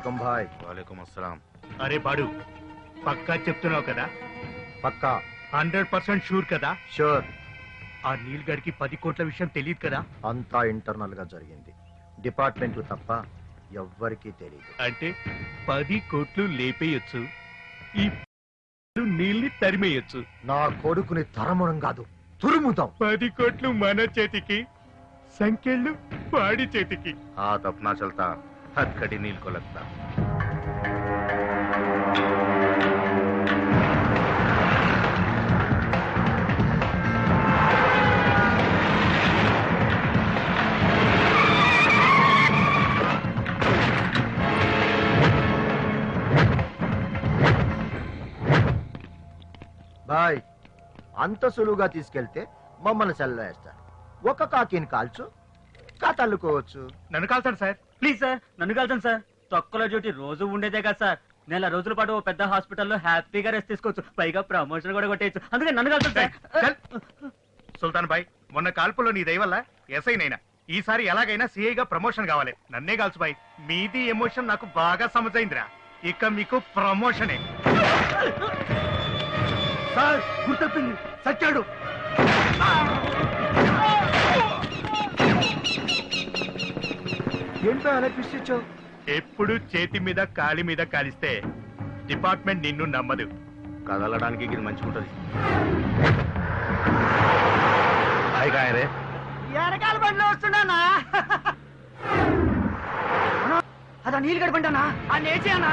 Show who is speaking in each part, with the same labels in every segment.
Speaker 1: వాలేకం భాయ్.
Speaker 2: వాలేకుం అస్సలాం.
Speaker 3: అరే బాడు పక్కా చెప్తున్నావు కదా?
Speaker 1: పక్కా.
Speaker 3: హండ్రెడ్ పర్సెంట్ షూర్ కదా?
Speaker 1: షూర్.
Speaker 3: ఆ నీల్ గడికి పది కోట్ల విషయం తెలియదు కదా?
Speaker 1: అంతా ఇంటర్నల్గా జరిగింది. డిపార్ట్మెంట్ తప్ప ఎవ్వరికీ తెలియదు
Speaker 3: అంటే పది కోట్లు లేపేయొచ్చు ఈ నీళ్ళని తరిమేయొచ్చు.
Speaker 1: నా కొడుకుని తరమడం కాదు తురుముతాం.
Speaker 3: పది కోట్లు మన చేతికి సంఖ్యలు వాడి చేతికి.
Speaker 2: ఆ తప్పనా చల్తా? ಅಕ್ಕಡಿ ನಿಲ್ಕೊಳತ್ತ.
Speaker 1: బాయ్ అంత సులువుగా తీసుకెళ్తే మమ్మల్ని సెల్ల ఒక కాకిని కాల్చు కాతల్లుకోవచ్చు
Speaker 3: నన్ను కాల్చాడు సార్
Speaker 4: ప్లీజ్ సార్ నన్ను కలుతాను సార్. తొక్కల డ్యూటీ రోజు ఉండేదే కదా సార్. నెల రోజుల పాటు ఓ పెద్ద హాస్పిటల్లో హ్యాపీగా రెస్ట్ తీసుకోవచ్చు. పైగా ప్రమోషన్ కూడా కొట్టేయచ్చు. అందుకే నన్ను కలుతాను సార్.
Speaker 3: సుల్తాన్ భాయ్ మొన్న కాల్పులో నీ దయ వల్ల ఎస్ఐ నైనా. ఈసారి ఎలాగైనా సిఐగా ప్రమోషన్ కావాలి. నన్నే కాల్చు భాయ్ మీది ఎమోషన్ నాకు బాగా సమజైందిరా. ఇక మీకు ప్రమోషనే. సార్ గుర్తొప్పింది సచ్చాడు.
Speaker 1: ఏంటో అలా ట్విస్ట్ ఇచ్చావు
Speaker 3: ఎప్పుడు చేతి మీద కాలి మీద కాలిస్తే డిపార్ట్మెంట్ నిన్ను నమ్మదు.
Speaker 2: కదలడానికి ఇది మంచిగుంటది. హాయ్ కాయ రే
Speaker 4: వెనకాల బండిలో వస్తున్నానా? అదా నీళ్ళు గడపంటానా ఆ నేచేనా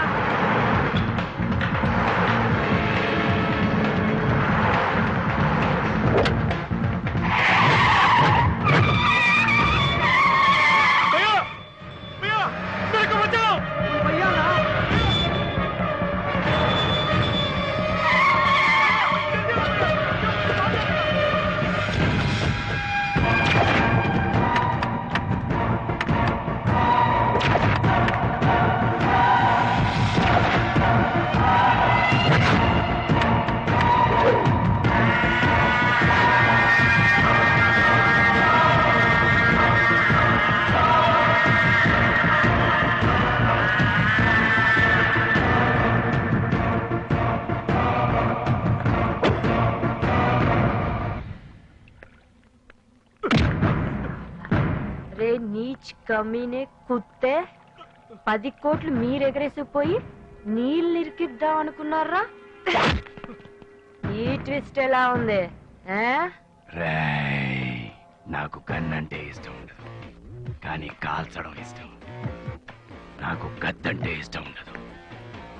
Speaker 5: రే నీచ్ కమీనే కుత్తే పది కోట్లు మీరెగరేసిపోయి నీళ్ళు ఇరికిద్దాం అనుకున్నారా? ఈ ట్విస్ట్ ఎలా ఉంది
Speaker 6: నాకు కన్నంటే ఇష్టం ఉండదు కానీ కాల్చడం ఇష్టం. నాకు కత్తంటే ఇష్టం ఉండదు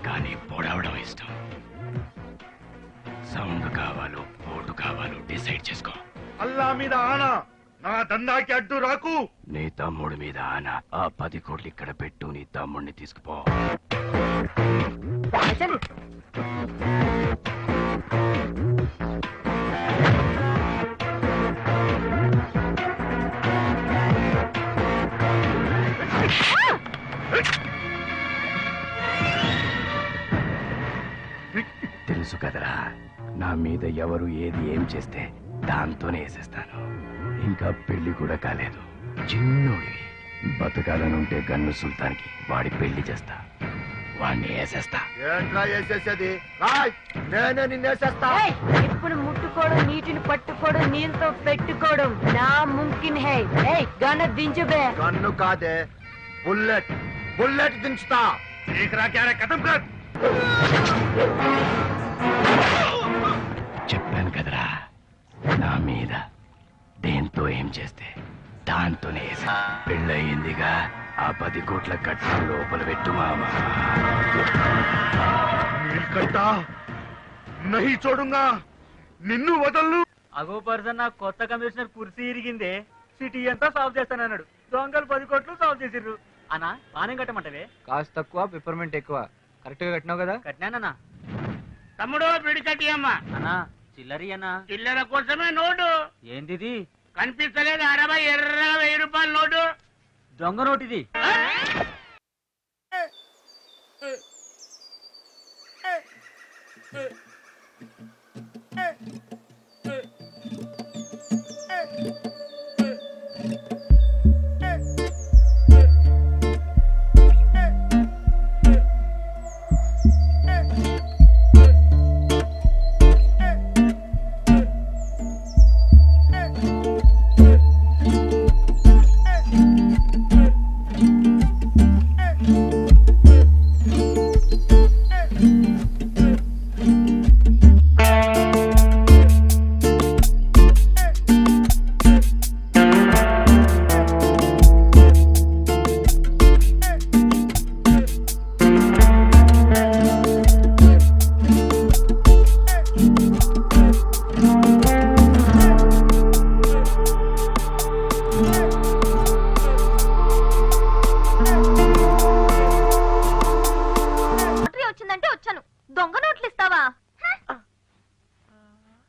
Speaker 6: కానీ పొడవడం ఇష్టం. సౌండ్ కావాలో పోటు కావాలో డిసైడ్ చేసుకో.
Speaker 3: అల్లా మీద ఆనా. నా దందాకి అడ్డు రాకు.
Speaker 6: నీ తమ్ముడి మీద ఆన ఆ పది కోట్లు ఇక్కడ పెట్టు నీ తమ్ముడిని తీసుకుపో. తెలుసు కదరా నా మీద ఎవరు ఏది ఏం చేస్తే దాంతోనే వేసేస్తాను. ఇంకా పెళ్ళి కూడా కాలేదు. చిన్నోడివి బతకాలనుంటే గన్ను సుల్తాన్కి వాడి పెళ్ళి చేస్తా. వాడిని వేసేస్తా.
Speaker 1: ఏంట్రా వేసేసేది? రాయ్! నేనే నిన్నేసేస్తా
Speaker 5: ఏయ్, ఇప్పుడు ముట్టుకోవడం నీటిని పట్టుకోవడం నీళ్ళతో పెట్టుకోవడం నా ముంకిన్ హై. ఏయ్ గన దించుబే
Speaker 1: కన్ను కాదే బుల్లెట్. బుల్లెట్ దించుతా.
Speaker 6: చెప్పాను కదరా నా మీద. దేంతో ఏం చేస్తే? దాంతోనే పెళ్ళయిందిగా ఆ పది కోట్ల కట్నం లోపల పెట్టు మామా.
Speaker 3: నీల్కంఠ నహి చూడుంగా నిన్ను వదల్లు
Speaker 4: అగో పర్సన్ నా కొత్త కమిషనర్ కుర్సీ ఇరిగిందే. సిటీ అంతా సాల్వ్ చేస్తానన్నాడు. దొంగలు పది కోట్లు సాల్వ్ చేసిర్రు. అన్నా పానం కట్టమంటవే?
Speaker 7: కాస్ట్ తక్కువ పిప్పర్మెంట్ ఎక్కువ. కరెక్ట్గా కట్టినావు కదా?
Speaker 4: కట్నానన్నా
Speaker 8: తమ్ముడు పిడికట్టి అమ్మ.
Speaker 4: అన్నా చిల్లరి అన్నా
Speaker 8: చిల్లర కోసమే నోటు
Speaker 4: ఏంటిది
Speaker 8: కనిపిస్తలేదు అరవై ఎర్రగా వెయ్యి రూపాయల నోటు
Speaker 4: దొంగ నోటిది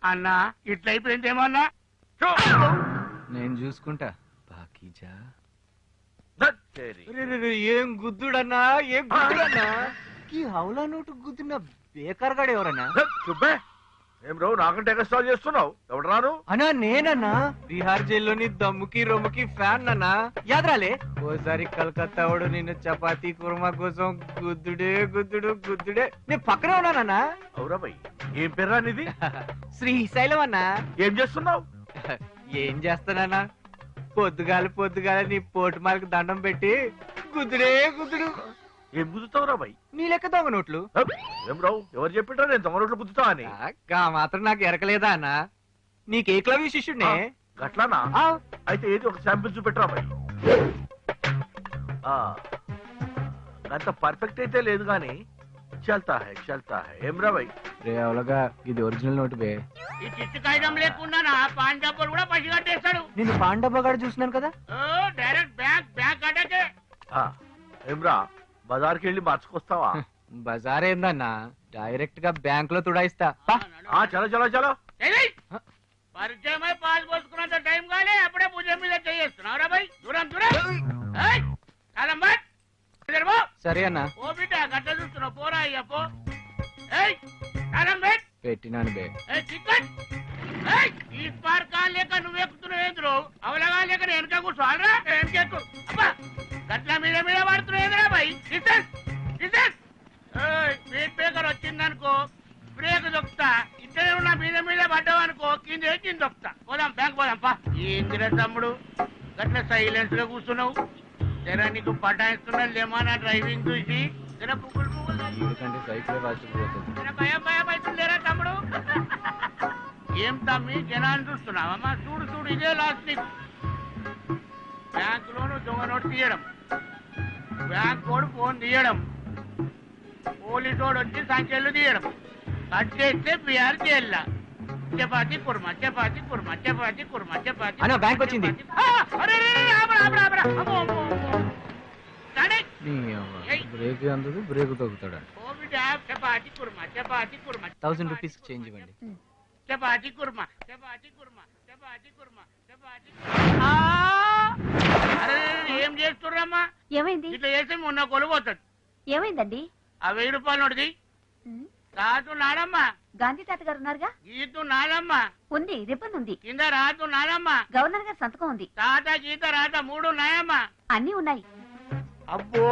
Speaker 8: అన్నా ఇట్లయిపోయిందేమన్నా
Speaker 7: నేను చూసుకుంటా. బాకీజా.
Speaker 2: దత్తేరి.
Speaker 7: రే, రే, రే, ఏం గుద్దుడన్నా? ఏం గుద్దుడన్నా? ఈ హౌలా నోటు గుద్దిన బేకార్ గాడు ఎవరన్నా?
Speaker 2: ఏం రావు నాకంటే ఎక్స్ట్రా చేస్తున్నావు? ఎవడు రాను?
Speaker 7: అన్నా నేనన్నా. బీహార్ జైల్లోని దమ్ముకి రొమ్ముకి ఫ్యాన్ అన్నా. యాదరాలే. ఓసారి కలకత్తా వాడు నిన్ను చపాతీ కుర్మా కోసం గుద్దుడే గుద్దుడు గుద్దుడే. నేను పక్కనే ఉన్నానన్నా
Speaker 2: అవురా భయ్ ఏం పేరా నీది?
Speaker 7: శ్రీశైలం అన్నా.
Speaker 2: ఏం చేస్తున్నావు?
Speaker 7: ఏం చేస్తానన్నా? పొద్దుగాల పొద్దుగాల నీ పోటు మాలకు దండం పెట్టి గుద్దుడే గుద్దుడు.
Speaker 2: ఏం గుద్దుతావురా భయ్
Speaker 7: నీ లెక్క దొంగ నోట్లు?
Speaker 2: ఏం రావు? ఎవరు చెప్పిట్రా నేను రోడ్లు గుద్దుతా అని.
Speaker 7: గా మాత్రం నాకు ఎరకలేదా అన్నా? నీకు ఏకలవ్య శిష్యుడినే?
Speaker 2: గట్లానా? అయితే ఏది ఒక శాంపిల్ చూపెట్టరా ఆ, అంత పర్ఫెక్ట్ అయితే లేదు గాని చల్తా హై చల్తా హై. ఏం రా
Speaker 7: రే అవలగా ఇది ఒరిజినల్ నోటు బే.
Speaker 8: ఈ చిట్టు కాగితం లేకుండా పాన్ డబ్బులు కూడా పసి కట్టేస్తాడు.
Speaker 7: నేను పాండబ్బగాడు చూసినాను కదా?
Speaker 8: ఓ డైరెక్ట్ బ్యాంక్ బ్యాంక్ అటాకే
Speaker 2: ఆ, ఏం రా? బజార్కి వెళ్ళి మార్చుకొస్తావా?
Speaker 7: బజార్ ఏందన్నా డైరెక్ట్గా బ్యాంక్లో తుడాయిస్తా.
Speaker 2: ఆ చలో చలో చలో.
Speaker 8: ఏయ్! పరిచయమై పాలు పోసుకున్నంత టైం కాలే అప్పుడే పూజ మీద చేస్తున్నావురా భయ్ దూరం దూరం! ఏయ్! కాలం బట్ ఇద్దరు.
Speaker 7: సరే అన్నా.
Speaker 8: ఓ బిడ్డ గట్ట చూస్తున్నావు పోరా అయ్యా పో. ఏయ్! కాలం బెట్
Speaker 7: పెట్టినాను బే.
Speaker 8: ఏయ్ చిక్కన్! ఏయ్! ఈ స్పార్ కాల్ లేక నువ్వు ఎక్కుతున్నావు ఏంద్రు అవలగా లేక నేను వెనక కూర్చోవాలరా వెనకెక్కు అబ్బా! గట్ల మీద మీద పడుతున్నావు ఏంద్రా భయ్ స్పీడ్ బ్రేకర్ వచ్చిందనుకో బ్రేక్ దొక్కుతా. ఇద్దరే ఉన్న మీద మీద పడ్డావు అనుకో కింద కింద దొక్కుతా. పోదాం బ్యాంక్ పోదాం పా. ఏందిరా తమ్ముడు గట్ల సైలెన్స్లో కూర్చున్నావు. జరా నీకు పటాయిస్తున్నా లేమా నా డ్రైవింగ్ చూసి. జర పువ్వులు పువ్వులు తగిలి.
Speaker 7: ఎందుకంటే సైకిల్ ఫాస్ట్ పోతుంది.
Speaker 8: జర భయం భయం అవుతుందిరా తమ్ముడు. ఏం తమ్మి జనాన్ని చూస్తున్నావమ్మా చూడు చూడు ఇదే లాస్ట్ నీకు బ్యాంక్ లోను దొంగ నోటు తీయడం. బ్యాంక్ కోడ్ ఫోన్ తీయడం. పోలీసు వాడు వచ్చి సంఖ్యలు తీయడం. కట్ చేస్తే బీఆర్ జైల్లా చపాతి కుర్మా చపాతి కుర్మా చపాతి కుర్మా చపాతి
Speaker 7: అన్న, బ్యాంక్ వచ్చింది. బ్రేక్ అందదు బ్రేక్
Speaker 8: బిడ్డ, chapati kurma chapati kurma
Speaker 7: thousand rupees change ఇవ్వండి.
Speaker 8: చపాతి కుర్మా చపాతి కుర్మా చపాతి కుర్మా చపాతి ఏం చేస్తుర్రమ్మా?
Speaker 5: ఏమైంది?
Speaker 8: ఇట్లా చేస్తే మొన్న కొలుపోతాడు
Speaker 5: ఏమైందండి?
Speaker 8: ఆ వెయ్యి రూపాయలు నోటిది రాదు నానమ్మా
Speaker 5: గాంధీ తాత గారు ఉన్నారుగా?
Speaker 8: గీతు నానమ్మా
Speaker 5: ఉంది రిబ్బన్ ఉంది.
Speaker 8: కింద రాదు నానమ్మా
Speaker 5: గవర్నర్ గారి సంతకం ఉంది.
Speaker 8: తాత గీత రాత మూడు నాయమ్మా
Speaker 5: అన్ని ఉన్నాయి.
Speaker 8: అబ్బో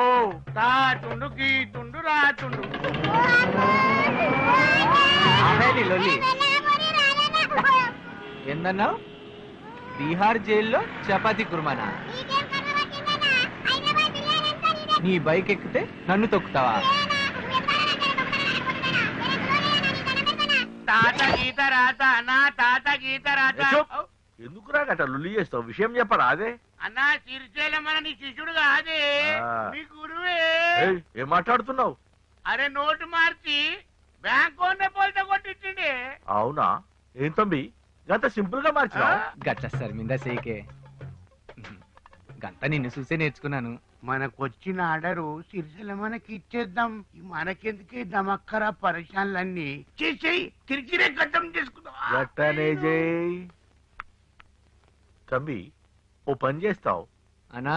Speaker 8: తాతుండు గీతుండు రాతుండు.
Speaker 7: లొల్లి. ఏందన్నావు? బీహార్ జైల్లో చపాతీ కుర్మానా? నీ బైక్ ఎక్కితే నన్ను తొక్కుతావా?
Speaker 8: తాత గీత రాత నా తాత గీత రాత.
Speaker 2: ఏ చూప్. ఎందుకురా గట్ట లుల్లి చేస్తావు? విషయం చెప్పరా అదే?
Speaker 8: అన్నా సిరిచేలమన నీ శిష్యుడు కాదే.
Speaker 2: ఆ.
Speaker 8: నీ గురువే.
Speaker 2: ఏయ్, ఏం మాట్లాడుతున్నావు?
Speaker 8: అరే నోటు మార్చి బ్యాంక్ ఓన్నే పోల్తా కొట్టించిండే.
Speaker 2: అవునా? ఏం తమ్మి గంత సింపుల్గా మార్చినా
Speaker 7: గట్ల సార్ మిందా సేకే గంత నిన్ను చూసే నేర్చుకున్నాను.
Speaker 8: మనకు వచ్చిన ఆర్డరు సిరిసిల మనకి ఇచ్చేద్దాం. మనకెందుకే దమక్కరా పరిశాలన్నీ చేసేయి తిరిగిరే గడ్డం చేసుకుందాం
Speaker 2: తమ్మి ఓ పని చేస్తావు.
Speaker 7: అనా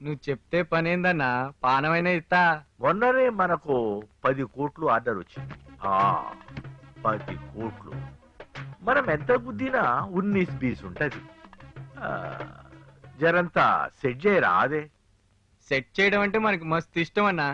Speaker 7: నువ్వు చెప్తే పనేందన్నా? పానమైనా ఇస్తా
Speaker 2: మొన్ననే మనకు పది కోట్లు ఆర్డర్ వచ్చింది ఆ పది కోట్లు. మనం ఎంత గుద్దినా ఉన్నీస్ బీస్ ఉంటది. జరంతా సెట్ చేయరా అదే
Speaker 7: సెట్ చేయడం అంటే మనకి మస్తు ఇష్టం అన్నా.